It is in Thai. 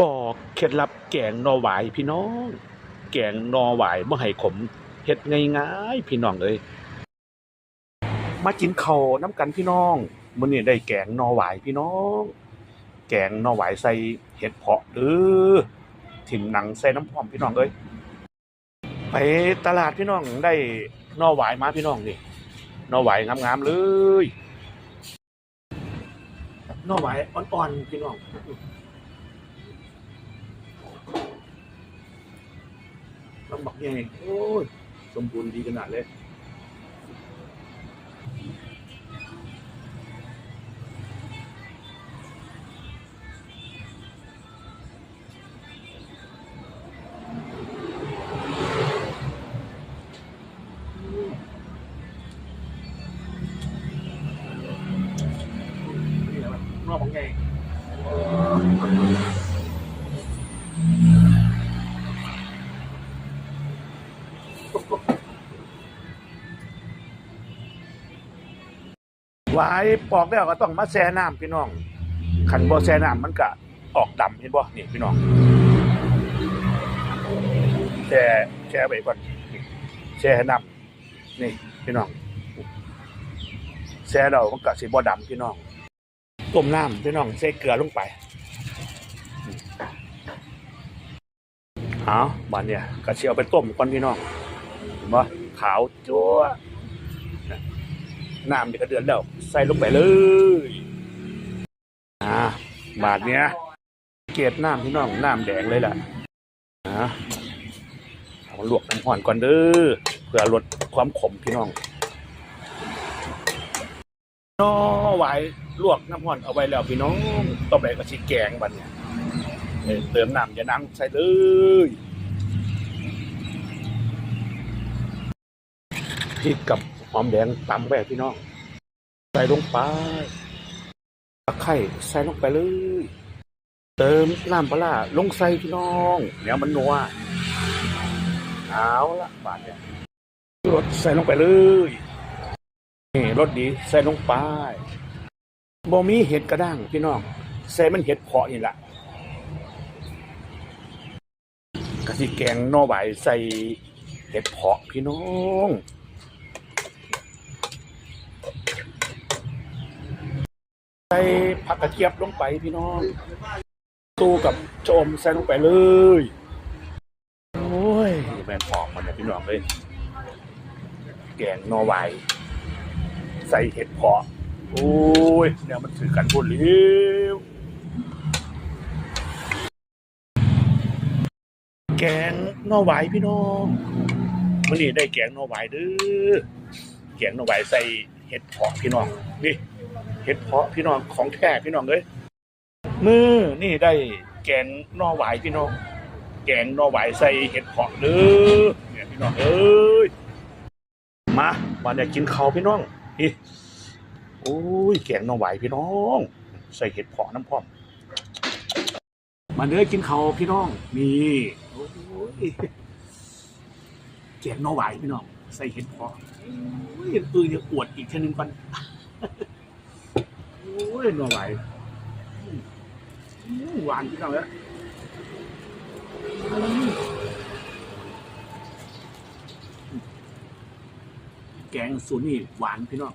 บอกเคล็ดลับแกงนอหวายพี่น้อง แกงนอหวายบ่ให้ขมเฮ็ดง่ายๆพี่น้องเอ้ยมากินข้าวน้ำกันพี่น้องมื้อนี้ได้แกงนอหวายพี่น้อง แกงนอหวายใส่เห็ดเพาะเด้อถิ่มหนังใส่น้ำพร้อมพี่น้องเอ้ยไปตลาดพี่น้องได้นอหวายมาพี่น้องนี่นอหวายงามๆเลยนอหวายอ่อนๆพี่น้อง้องบอกยังไงโอ้ย สมบูรณ์ดีขนาดเลย หวายปอกแล้วก็ต้องมาแช่น้ำพี่น้องขันบ่แช่น้ำมันก็ออกดำเห็นบ่นี่พี่น้องแช่แช่ไว้ก่อนแช่น้ำนี่พี่น้องแช่แล้วมันก็สิบ่ดำพี่น้องต้มน้ำพี่น้องใส่เกลือลงไปเอาบัดเนี่ยก็สิเอาไปต้มก่อนพี่น้องเห็นบ่ขาวจัว น้ำเดือดเดือดแล้ว ใส่ลงไปเลยอ่าบาทเนี้ย เกลียดน้ำพี่น้องน้ำแดงเลยล่ะอ่าเอาลวกน้ำห่อนก่อนเด้อเพื่อลดความขมพี่น้องน้อไหวลวกน้ำห่อนเอาไว้แล้วพี่น้องต่อไปก็ชิแกงบัดเนี่ยเติมน้ำยานังใส่เลยพริกกับ อมแดงตำไปพี่น้อง ใส่ลงไปตะไคร้ใส่ลงไปเลย เติมน้ำปลาลงใส่พี่น้องเดี๋ยวมันนัวเอาละบาดเนี่ยรสใส่ลงไปเลยนี่รสดีใส่ลงไปบ่มีเห็ดกระด้างพี่น้องใส่มันเห็ดเพาะนี่แหละกะสิแกงนอใบใส่เห็ดเพาะพี่น้อง ใส่ ผักกระเจี๊ยบลงไปพี่น้องตู้กับโจมใส่ลงไปเลย โอ้ยแมนหอมมันเนี่ยพี่น้องเลยแกงหนอไวายใส่เห็ดเพาะโอ้ยเนี่ยมันถือกันพูดเลี้ยวแกงหนอไวายพี่น้องวันนี้ได้แกงหนอไวายเด้อแกงหนอไวายใส่เห็ดเพาะพี่น้องนี่ เห็ดเพาะพี่น้องของแท้พี่น้องเอ้ยมือนี่ได้แกงนอหวายพี่น้อง แกงนอหวายใส่เห็ดเพาะเด้อเนี่ยพี่น้องเอ้ยมามาเนี่ยกินข้าวพี่น้องนี่โอ้ยแกงนอหวายพี่น้อง ใส่เห็ดเพาะน้ำพร้อมมาเด้อกินข้าวพี่น้องนี่โอ้ยแกงนอหวายพี่น้อง ใส่เห็ดเพาะโอ้ยปืนจะอวดอีกทีหนึงก่อน อ้ยหน่อไหวหวานพี่น้องแล้วแกงสูตรนี่หวานพี่น้อง